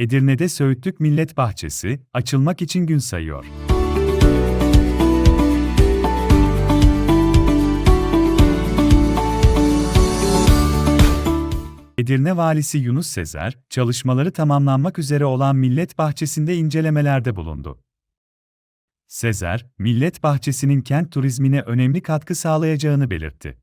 Edirne'de Söğütlük Millet Bahçesi, açılmak için gün sayıyor. Edirne Valisi Yunus Sezer, çalışmaları tamamlanmak üzere olan Millet Bahçesi'nde incelemelerde bulundu. Sezer, Millet Bahçesi'nin kent turizmine önemli katkı sağlayacağını belirtti.